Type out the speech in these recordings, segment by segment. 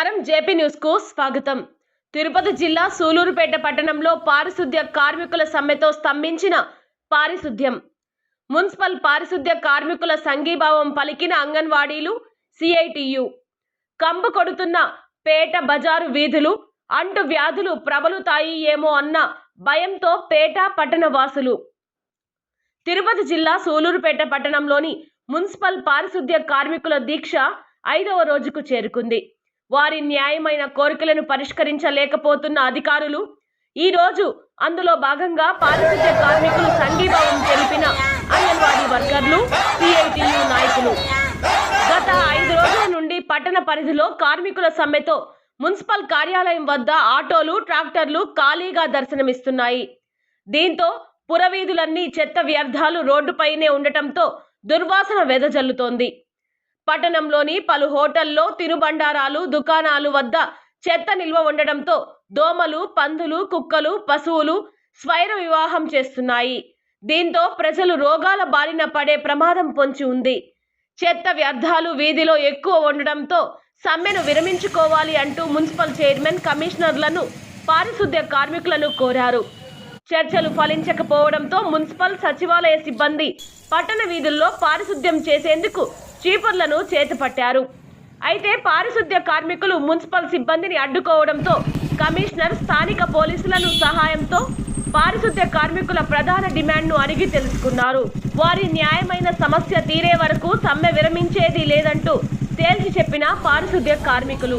నమస్కారం. జేపీ న్యూస్కు స్వాగతం. తిరుపతి జిల్లా సూలూరుపేట పట్టణంలో పారిశుద్ధ్య కార్మికుల సమ్మెతో స్తంభించిన పారిశుద్ధ్యం. మున్సిపల్ పారిశుద్ధ్య కార్మికుల సంఘీభావం పలికిన అంగన్వాడీలు సిఐటియు. కంపు కొడుతున్న పేట బజారు వీధులు అంటు వ్యాధులు ప్రబలుతాయి ఏమో అన్న భయంతో పేట పట్టణ వాసులు తిరుపతి జిల్లా సూలూరుపేట పట్టణంలోని మున్సిపల్ పారిశుద్ధ్య కార్మికుల దీక్ష ఐదవ రోజుకు చేరుకుంది. వారి న్యాయమైన కోరికలను పరిష్కరించలేకపోతున్న అధికారులు ఈ రోజు అందులో భాగంగా పారిశుద్ధ్య కార్మికులు సంఘీభావం తెలిపిన అంగన్వాడీ వర్కర్లు సిఐటియు నాయకులు. గత ఐదు రోజుల నుండి పట్టణ పరిధిలో కార్మికుల సమ్మెతో మున్సిపల్ కార్యాలయం వద్ద ఆటోలు ట్రాక్టర్లు ఖాళీగా దర్శనమిస్తున్నాయి. దీంతో పురవీధులన్నీ చెత్త వ్యర్థాలు రోడ్డుపైనే ఉండటంతో దుర్వాసన వెదజల్లుతోంది. పట్టణంలోని పలు హోటల్లో తినుబండారాలు దుకాణాలు వద్ద చెత్త నిల్వ ఉండడంతో దోమలు పందులు కుక్కలు పశువులు స్వైర వివాహం చేస్తున్నాయి. దీంతో ప్రజలు రోగాల బారిన పడే ప్రమాదం పొంచి ఉంది. చెత్త వ్యర్థాలు వీధిలో ఎక్కువ ఉండడంతో సమ్మెను విరమించుకోవాలి అంటూ మున్సిపల్ చైర్మన్ కమిషనర్లను పారిశుద్ధ్య కార్మికులను కోరారు. చర్చలు ఫలించకపోవడంతో మున్సిపల్ సచివాలయ సిబ్బంది పట్టణ వీధుల్లో పారిశుద్ధ్యం చేసేందుకు చీపుర్లను చేతపట్టారు. అయితే పారిశుద్ధ్య కార్మికులు మున్సిపల్ సిబ్బందిని అడ్డుకోవడంతో కమిషనర్ స్థానిక పోలీసులను సహాయంతో పారిశుద్ధ్య కార్మికుల ప్రధాన డిమాండ్ను అడిగి తెలుసుకున్నారు. వారి న్యాయమైన సమస్య తీరే వరకు సమ్మె విరమించేది లేదంటూ తేల్చి చెప్పిన పారిశుద్ధ్య కార్మికులు.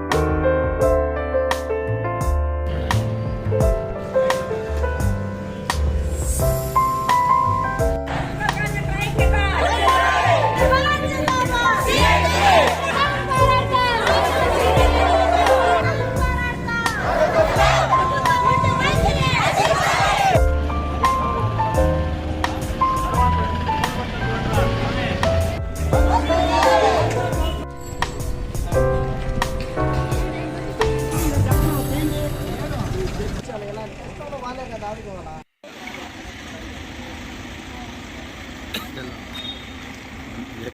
Yeah.